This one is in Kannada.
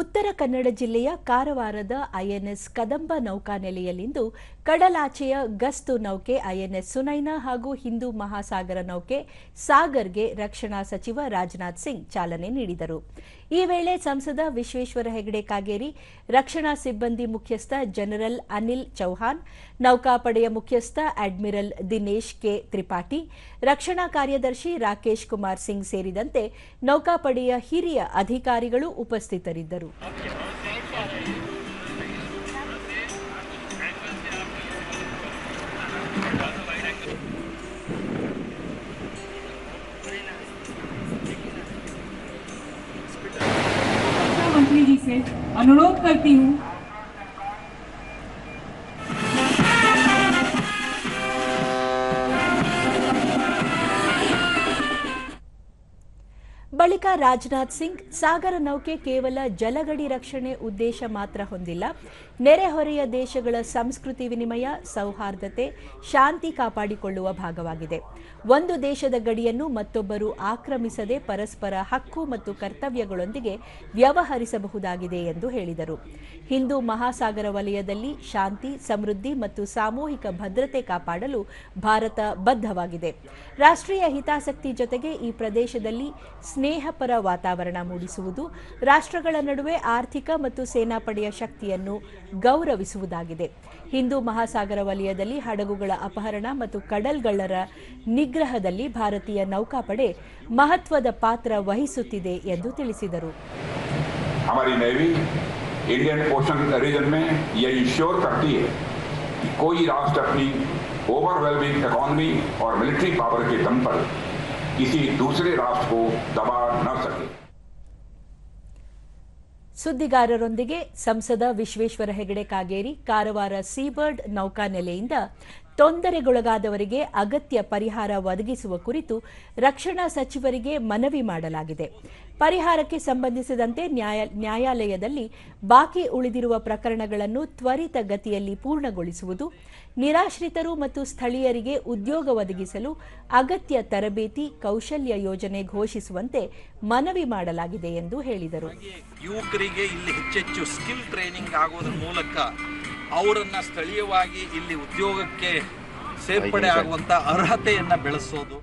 ಉತ್ತರ ಕನ್ನಡ ಜಿಲ್ಲೆಯ ಕಾರವಾರದ ಐಎನ್ಎಸ್ ಕದಂಬ ನೌಕಾನೆಲೆಯಲ್ಲಿಂದು ಕಡಲಾಚೆಯ ಗಸ್ತು ನೌಕೆ ಐಎನ್ಎಸ್ ಸುನೈನಾ ಹಾಗೂ ಹಿಂದೂ ಮಹಾಸಾಗರ ನೌಕೆ ಸಾಗರ್ಗೆ ರಕ್ಷಣಾ ಸಚಿವ ರಾಜನಾಥ್ ಸಿಂಗ್ ಚಾಲನೆ ನೀಡಿದರು. ಈ ವೇಳೆ ಸಂಸದ ವಿಶ್ವೇಶ್ವರ ಹೆಗಡೆ ಕಾಗೇರಿ, ರಕ್ಷಣಾ ಸಿಬ್ಬಂದಿ ಮುಖ್ಯಸ್ಥ ಜನರಲ್ ಅನಿಲ್ ಚೌಹಾಣ್ ನೌಕಾಪಡೆಯ ಮುಖ್ಯಸ್ಥ ಅಡ್ಮಿರಲ್ ದಿನೇಶ್ ಕೆ ತ್ರಿಪಾಠಿ, ರಕ್ಷಣಾ ಕಾರ್ಯದರ್ಶಿ ರಾಕೇಶ್ ಕುಮಾರ್ ಸಿಂಗ್ ಸೇರಿದಂತೆ ನೌಕಾಪಡೆಯ ಹಿರಿಯ ಅಧಿಕಾರಿಗಳು ಉಪಸ್ಥಿತರಿದ್ದರು. मंत्री जी से अनुरोध करती हूँ ಬಳಿಕ ರಾಜನಾಥ್ ಸಿಂಗ್ ಸಾಗರ ನೌಕೆ ಕೇವಲ ಜಲಗಡಿ ರಕ್ಷಣೆ ಉದ್ದೇಶ ಮಾತ್ರ ಹೊಂದಿಲ್ಲ. ನೆರೆಹೊರೆಯ ದೇಶಗಳ ಸಂಸ್ಕೃತಿ ವಿನಿಮಯ, ಸೌಹಾರ್ದತೆ, ಶಾಂತಿ ಕಾಪಾಡಿಕೊಳ್ಳುವ ಭಾಗವಾಗಿದೆ. ಒಂದು ದೇಶದ ಗಡಿಯನ್ನು ಮತ್ತೊಬ್ಬರು ಆಕ್ರಮಿಸದೆ ಪರಸ್ಪರ ಹಕ್ಕು ಮತ್ತು ಕರ್ತವ್ಯಗಳೊಂದಿಗೆ ವ್ಯವಹರಿಸಬಹುದಾಗಿದೆ ಎಂದು ಹೇಳಿದರು. ಹಿಂದೂ ಮಹಾಸಾಗರ ವಲಯದಲ್ಲಿ ಶಾಂತಿ, ಸಮೃದ್ಧಿ ಮತ್ತು ಸಾಮೂಹಿಕ ಭದ್ರತೆ ಕಾಪಾಡಲು ಭಾರತ ಬದ್ಧವಾಗಿದೆ. ರಾಷ್ಟ್ರೀಯ ಹಿತಾಸಕ್ತಿ ಜೊತೆಗೆ ಈ ಪ್ರದೇಶದಲ್ಲಿ ಸ್ನೇಹಪರ ವಾತಾವರಣ ಮೂಡಿಸುವುದು ರಾಷ್ಟ್ರಗಳ ನಡುವೆ ಆರ್ಥಿಕ ಮತ್ತು ಸೇನಾಪಡೆಯ ಶಕ್ತಿಯನ್ನು ಗೌರವಿಸುವುದಾಗಿದೆ ಹಿಂದೂ ಮಹಾಸಾಗರ ವಲಯದಲ್ಲಿ ಹಡಗುಗಳ ಅಪಹರಣ ಮತ್ತು ಕಡಲ್ಗಳ್ಳರ ನಿಗ್ರಹದಲ್ಲಿ ಭಾರತೀಯ ನೌಕಾಪಡೆ ಮಹತ್ವದ ಪಾತ್ರ ವಹಿಸುತ್ತಿದೆ ಎಂದು ತಿಳಿಸಿದರು हमारी नेवी इंडियन ओशन रीजन में यह इंश्योर करती है कि कोई राष्ट्र अपनी ओवरवेलमिंग इकोनॉमी और मिलिट्री पावर के दम पर किसी दूसरे राष्ट्र को दबा न सके ಸುದ್ದಿಗಾರರೊಂದಿಗೆ ಸಂಸದ ವಿಶ್ವೇಶ್ವರ ಹೆಗಡೆ ಕಾಗೇರಿ ಕಾರವಾರ ಸೀಬರ್ಡ್ ನೌಕಾನೆಲೆಯಿಂದ ತೊಂದರೆಗೊಳಗಾದವರಿಗೆ ಅಗತ್ಯ ಪರಿಹಾರ ಒದಗಿಸುವ ಕುರಿತು ರಕ್ಷಣಾ ಸಚಿವರಿಗೆ ಮನವಿ ಮಾಡಲಾಗಿದೆ. ಪರಿಹಾರಕ್ಕೆ ಸಂಬಂಧಿಸಿದಂತೆ ನ್ಯಾಯ, ನ್ಯಾಯಾಲಯದಲ್ಲಿ ಬಾಕಿ ಉಳಿದಿರುವ ಪ್ರಕರಣಗಳನ್ನು ತ್ವರಿತ ಗತಿಯಲ್ಲಿ ಪೂರ್ಣಗೊಳಿಸುವುದು, ನಿರಾಶ್ರಿತರು ಮತ್ತು ಸ್ಥಳೀಯರಿಗೆ ಉದ್ಯೋಗ ಒದಗಿಸಲು ಅಗತ್ಯ ತರಬೇತಿ, ಕೌಶಲ್ಯ ಯೋಜನೆ ಘೋಷಿಸುವಂತೆ ಮನವಿ ಮಾಡಲಾಗಿದೆ ಎಂದು ಹೇಳಿದರು. ಯುವಕರಿಗೆ ಇಲ್ಲಿ ಹೆಚ್ಚೆಚ್ಚು ಸ್ಕಿಲ್ ಟ್ರೈನಿಂಗ್ ಆಗೋದ್ರ ಮೂಲಕ ಅವರನ್ನ ಸ್ಥಳೀಯವಾಗಿ ಇಲ್ಲಿ ಉದ್ಯೋಗಕ್ಕೆ ಸೇರ್ಪಡೆ ಆಗುವಂತ ಅರ್ಹತೆಯನ್ನ ಬೆಳೆಸೋದು.